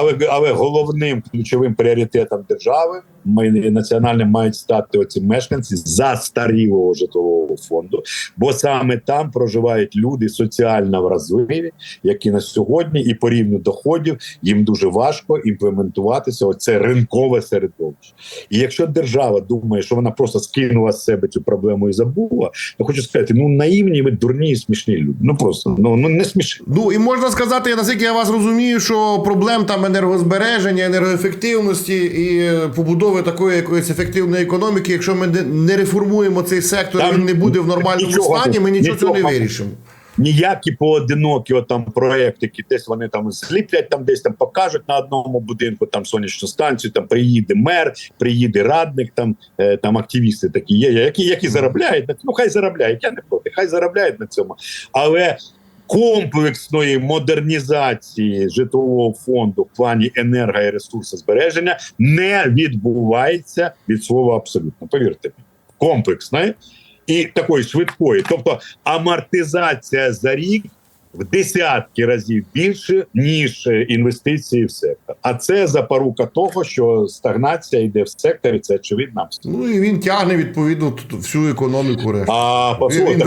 Але, але головним ключовим пріоритетом держави національним мають стати оці мешканці застарілого житлового фонду, бо саме там проживають люди соціально вразливі, які на сьогодні і по рівню доходів їм дуже важко імплементуватися. Оце ринкове середовище. І якщо держава думає, що вона просто скинула з себе цю проблему і забула, я хочу сказати, ну наївні ви дурні і смішні люди. Ну просто ну, ну не смішні. Ну і можна сказати, я наскільки я вас розумію, що проблем там енергозбереження, енергоефективності і е, побудови такої якоїсь ефективної економіки, якщо ми не- не реформуємо цей сектор, Там він не буде в нормальному нічого, стані, ми нічого цього не вирішимо. ніякі поодинокі от там проекти, які десь вони там зліплять, там десь там покажуть на одному будинку там сонячну станцію. Там приїде мер, приїде радник, там е, там активісти такі є, які, які заробляють на ну хай заробляють. Я не проти, хай заробляють на цьому, але. Комплексної модернізації житлового фонду в плані енерго і ресурсозбереження не відбувається від слова абсолютно. Повірте комплексної і такої швидкої. Тобто амортизація за рік в десятки разів більше, ніж е, інвестиції в сектор. А це запорука того, що стагнація йде в секторі. Це очевидно. Ну і він тягне відповідно всю економіку решту. А послухайте,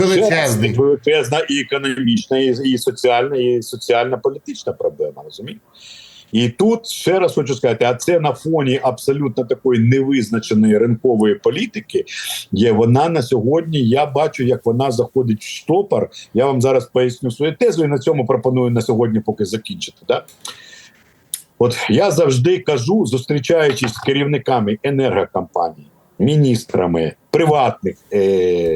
величезна і економічна, і, і соціальна, і соціально-політична проблема. Розумієте? І тут ще раз хочу сказати: а це на фоні абсолютно такої невизначеної ринкової політики. Є вона на сьогодні. Я бачу, як вона заходить в штопор. Я вам зараз поясню свою тезу, і на цьому пропоную на сьогодні поки закінчити. Да? От я завжди кажу, зустрічаючись з керівниками енергокомпаній, міністрами приватних, е-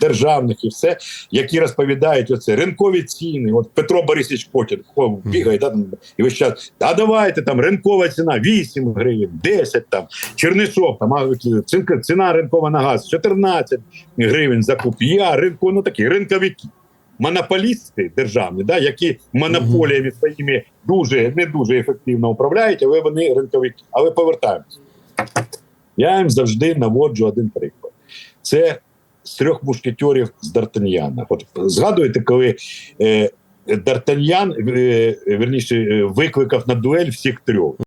державних і все, які розповідають оце ринкові ціни. От Петро Борисович Потін бігає да, і весь час. А давайте там ринкова ціна 8 гривень, 10 там Чернишов, там а, ціна, ринкова на газ 14 гривень за куб. Я ринку, ну такі ринковики. Монополісти державні, да, які монополіями своїми дуже не дуже ефективно управляють, але вони ринковики. Але повертаємось. Я їм завжди наводжу один приклад. Це з трьох мушкетерів з Д'Артаньяна. От згадуєте, коли е, Д'Артаньян, е, верніше, е, викликав на дуель всіх трьох.